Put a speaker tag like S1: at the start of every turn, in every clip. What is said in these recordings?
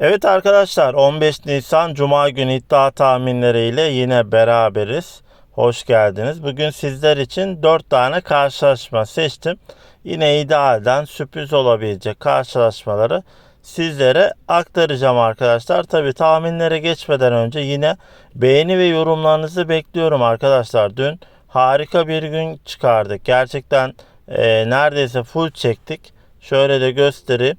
S1: Evet arkadaşlar 15 Nisan Cuma günü iddia tahminleriyle yine beraberiz. Hoş geldiniz. Bugün sizler için 4 tane karşılaşma seçtim. Yine idealden sürpriz olabilecek karşılaşmaları sizlere aktaracağım arkadaşlar. Tabi tahminlere geçmeden önce yine beğeni ve yorumlarınızı bekliyorum arkadaşlar. Dün harika bir gün çıkardık. Gerçekten e, neredeyse full çektik. Şöyle de göstereyim.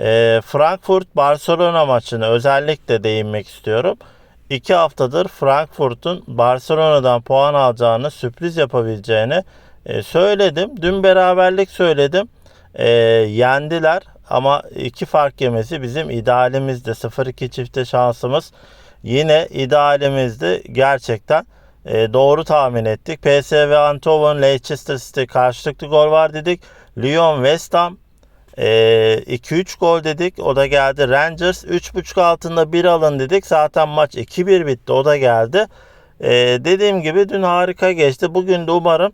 S1: E, Frankfurt Barcelona maçını özellikle değinmek istiyorum. İki haftadır Frankfurt'un Barcelona'dan puan alacağını, sürpriz yapabileceğini e, söyledim. Dün beraberlik söyledim. E, yendiler ama iki fark yemesi bizim idealimizdi. 0-2 çifte şansımız yine idealimizdi. Gerçekten e, doğru tahmin ettik. PSV Eindhoven, Leicester City karşılıklı gol var dedik. Lyon, West Ham 2-3 gol dedik. O da geldi. Rangers 3.5 altında 1 alın dedik. Zaten maç 2-1 bitti. O da geldi. Ee, dediğim gibi dün harika geçti. Bugün de umarım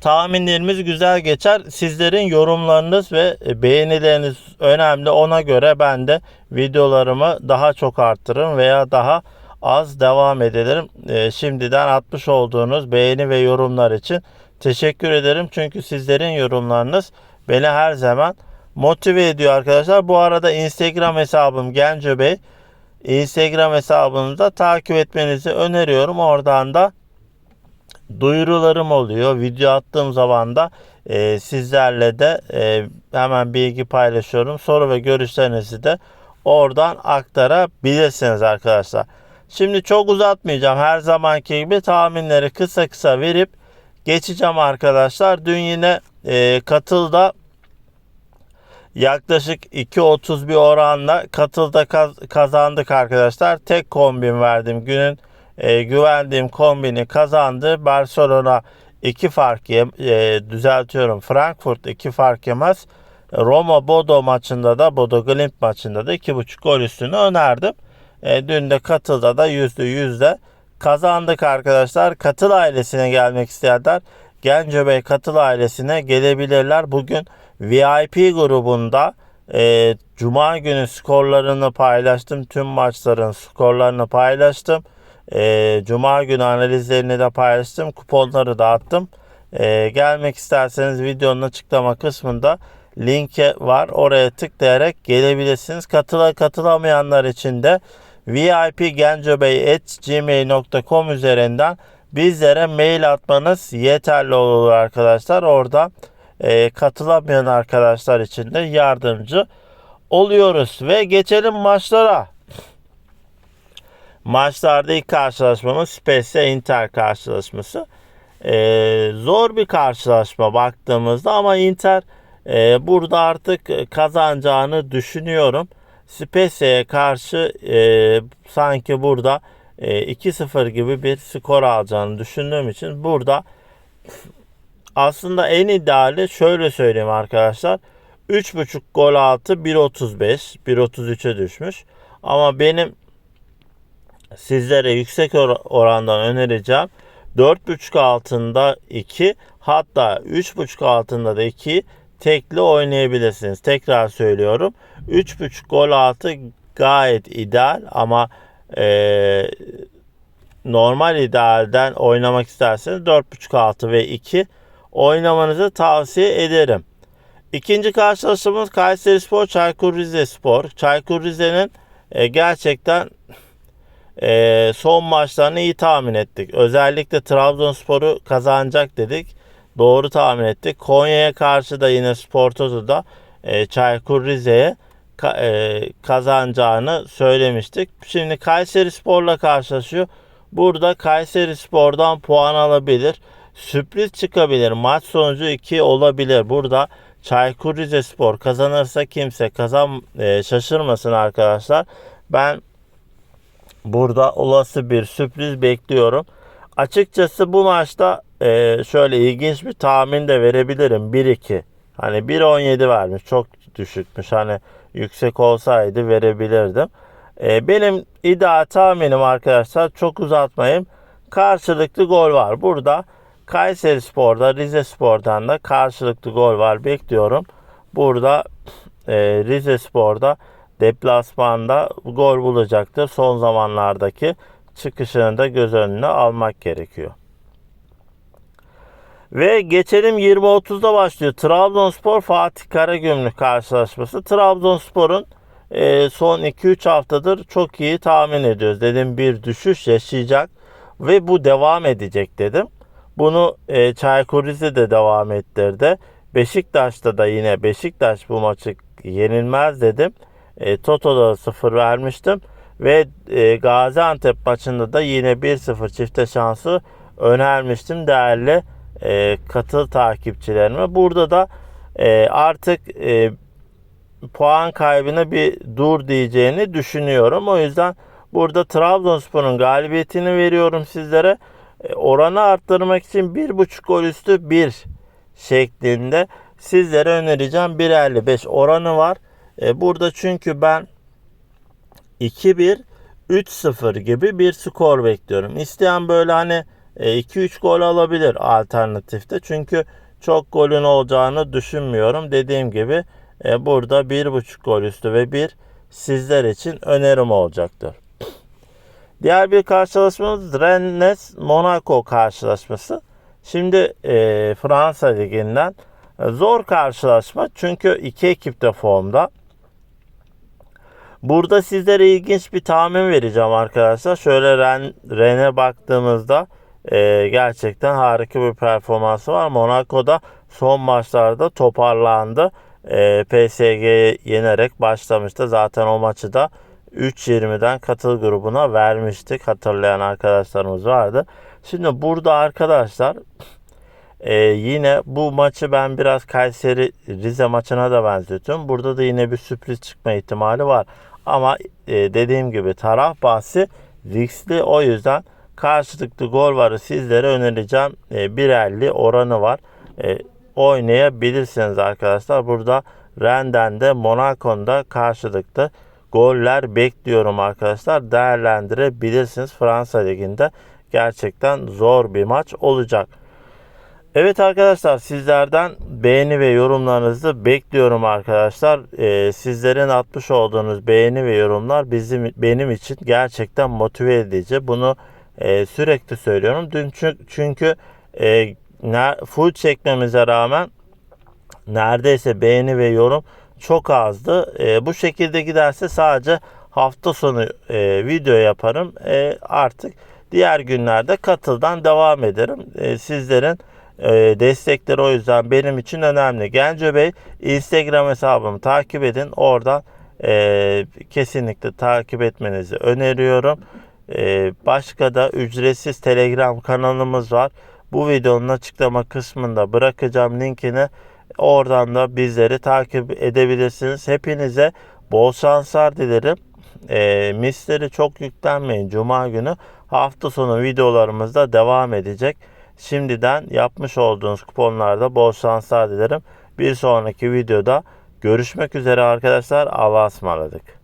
S1: tahminlerimiz güzel geçer. Sizlerin yorumlarınız ve beğenileriniz önemli. Ona göre ben de videolarımı daha çok arttırırım veya daha az devam edelim. Ee, şimdiden atmış olduğunuz beğeni ve yorumlar için teşekkür ederim. Çünkü sizlerin yorumlarınız beni her zaman motive ediyor arkadaşlar. Bu arada Instagram hesabım Genco Bey. Instagram hesabınızda takip etmenizi öneriyorum. Oradan da duyurularım oluyor. Video attığım zaman da e, sizlerle de e, hemen bilgi paylaşıyorum. Soru ve görüşlerinizi de oradan aktarabilirsiniz arkadaşlar. Şimdi çok uzatmayacağım. Her zamanki gibi tahminleri kısa kısa verip geçeceğim arkadaşlar. Dün yine e, katılda yaklaşık 2.30 bir oranla katılda kaz, kazandık arkadaşlar. Tek kombin verdim. Günün e, güvendiğim kombini kazandı. Barcelona 2 fark yem, e, düzeltiyorum. Frankfurt 2 fark yemez. Roma Bodo maçında da Bodo Glimt maçında da 2.5 gol üstünü önerdim. E, dün de katılda da %100'de kazandık arkadaşlar. Katıl ailesine gelmek isteyenler Genco Bey Katıl ailesine gelebilirler. Bugün VIP grubunda e, Cuma günü skorlarını paylaştım. Tüm maçların skorlarını paylaştım. E, Cuma günü analizlerini de paylaştım. Kuponları dağıttım. E, gelmek isterseniz videonun açıklama kısmında linke var. Oraya tıklayarak gelebilirsiniz. Katıla katılamayanlar için de vipgencobey.gmail.com üzerinden bizlere mail atmanız yeterli olur arkadaşlar. Orada e, katılamayan arkadaşlar için de yardımcı oluyoruz. Ve geçelim maçlara. Maçlarda ilk karşılaşmamız Spezia Inter karşılaşması. E, zor bir karşılaşma baktığımızda ama Inter e, burada artık kazanacağını düşünüyorum. Spezia'ya karşı e, sanki burada e, 2-0 gibi bir skor alacağını düşündüğüm için burada aslında en ideali şöyle söyleyeyim arkadaşlar. 3.5 gol altı 1.35 1.33'e düşmüş. Ama benim sizlere yüksek orandan önereceğim 4.5 altında 2 hatta 3.5 altında da 2 tekli oynayabilirsiniz. Tekrar söylüyorum. 3.5 gol altı gayet ideal ama e, normal idealden oynamak isterseniz 4.5 altı ve 2 oynamanızı tavsiye ederim. İkinci karşılaşmamız Kayseri Spor, Çaykur Rizespor. Çaykur Rize'nin e, gerçekten e, son maçlarını iyi tahmin ettik. Özellikle Trabzonspor'u kazanacak dedik. Doğru tahmin ettik. Konya'ya karşı da yine Spor Toto'da e, Çaykur Rize'ye ka, e, kazanacağını söylemiştik. Şimdi Kayseri Spor'la karşılaşıyor. Burada Kayseri Spor'dan puan alabilir. Sürpriz çıkabilir. Maç sonucu 2 olabilir. Burada Çaykur Rizespor kazanırsa kimse kazan e, şaşırmasın arkadaşlar. Ben burada olası bir sürpriz bekliyorum. Açıkçası bu maçta e, şöyle ilginç bir tahmin de verebilirim. 1-2. Hani 1-17 vermiş. Çok düşükmüş. Hani yüksek olsaydı verebilirdim. E, benim ideal tahminim arkadaşlar çok uzatmayayım. Karşılıklı gol var. Burada Kayseri Spor'da Rize Spor'dan da karşılıklı gol var. Bekliyorum. Burada e, Rize Spor'da deplasmanda gol bulacaktır. Son zamanlardaki çıkışını da göz önüne almak gerekiyor. Ve geçelim 20.30'da başlıyor. Trabzonspor Fatih Karagümrük karşılaşması. Trabzonspor'un e, son 2-3 haftadır çok iyi tahmin ediyoruz. Dedim bir düşüş yaşayacak ve bu devam edecek dedim. Bunu e, Çaykur Rize devam ettirdi. Beşiktaş'ta da yine Beşiktaş bu maçı yenilmez dedim. E, Toto'da 0 vermiştim. Ve e, Gaziantep maçında da yine 1-0 çifte şansı önermiştim değerli e, katıl takipçilerime. Burada da e, artık e, puan kaybına bir dur diyeceğini düşünüyorum. O yüzden burada Trabzonspor'un galibiyetini veriyorum sizlere. E, oranı arttırmak için 1.5 gol üstü 1 şeklinde sizlere önereceğim. 1.55 oranı var. E, burada çünkü ben 2-1 3-0 gibi bir skor bekliyorum. İsteyen böyle hani 2-3 gol alabilir alternatifte. Çünkü çok golün olacağını düşünmüyorum. Dediğim gibi e, burada 1.5 gol üstü ve 1 sizler için önerim olacaktır. Diğer bir karşılaşmamız Rennes Monaco karşılaşması. Şimdi e, Fransa Ligi'nden e, zor karşılaşma çünkü iki ekip de formda. Burada sizlere ilginç bir tahmin vereceğim arkadaşlar. Şöyle Ren, Ren'e baktığımızda e, gerçekten harika bir performansı var. Monaco'da son maçlarda toparlandı. E, PSG'yi yenerek başlamıştı. Zaten o maçı da 3.20'den katıl grubuna vermiştik. Hatırlayan arkadaşlarımız vardı. Şimdi burada arkadaşlar e, yine bu maçı ben biraz Kayseri Rize maçına da benzetiyorum. Burada da yine bir sürpriz çıkma ihtimali var. Ama e, dediğim gibi taraf bahsi riskli o yüzden karşılıklı gol varı sizlere önereceğim. E, 1.50 oranı var. E, oynayabilirsiniz arkadaşlar. Burada Renden'de Monaco'da karşılıklı goller bekliyorum arkadaşlar. Değerlendirebilirsiniz. Fransa Ligi'nde gerçekten zor bir maç olacak. Evet arkadaşlar sizlerden beğeni ve yorumlarınızı bekliyorum arkadaşlar. Ee, sizlerin atmış olduğunuz beğeni ve yorumlar bizim benim için gerçekten motive edici. Bunu e, sürekli söylüyorum. Dün çünkü, çünkü e, full çekmemize rağmen neredeyse beğeni ve yorum çok azdı. E, bu şekilde giderse sadece hafta sonu e, video yaparım. E, artık diğer günlerde katıldan devam ederim. E, sizlerin e, destekleri o yüzden benim için önemli. Genco Bey Instagram hesabımı takip edin. Oradan e, kesinlikle takip etmenizi öneriyorum. E, başka da ücretsiz Telegram kanalımız var. Bu videonun açıklama kısmında bırakacağım linkini. Oradan da bizleri takip edebilirsiniz. Hepinize bol şanslar dilerim. E, misleri çok yüklenmeyin. Cuma günü hafta sonu videolarımızda devam edecek. Şimdiden yapmış olduğunuz kuponlarda bol şanslar dilerim. Bir sonraki videoda görüşmek üzere arkadaşlar. Allah'a ısmarladık.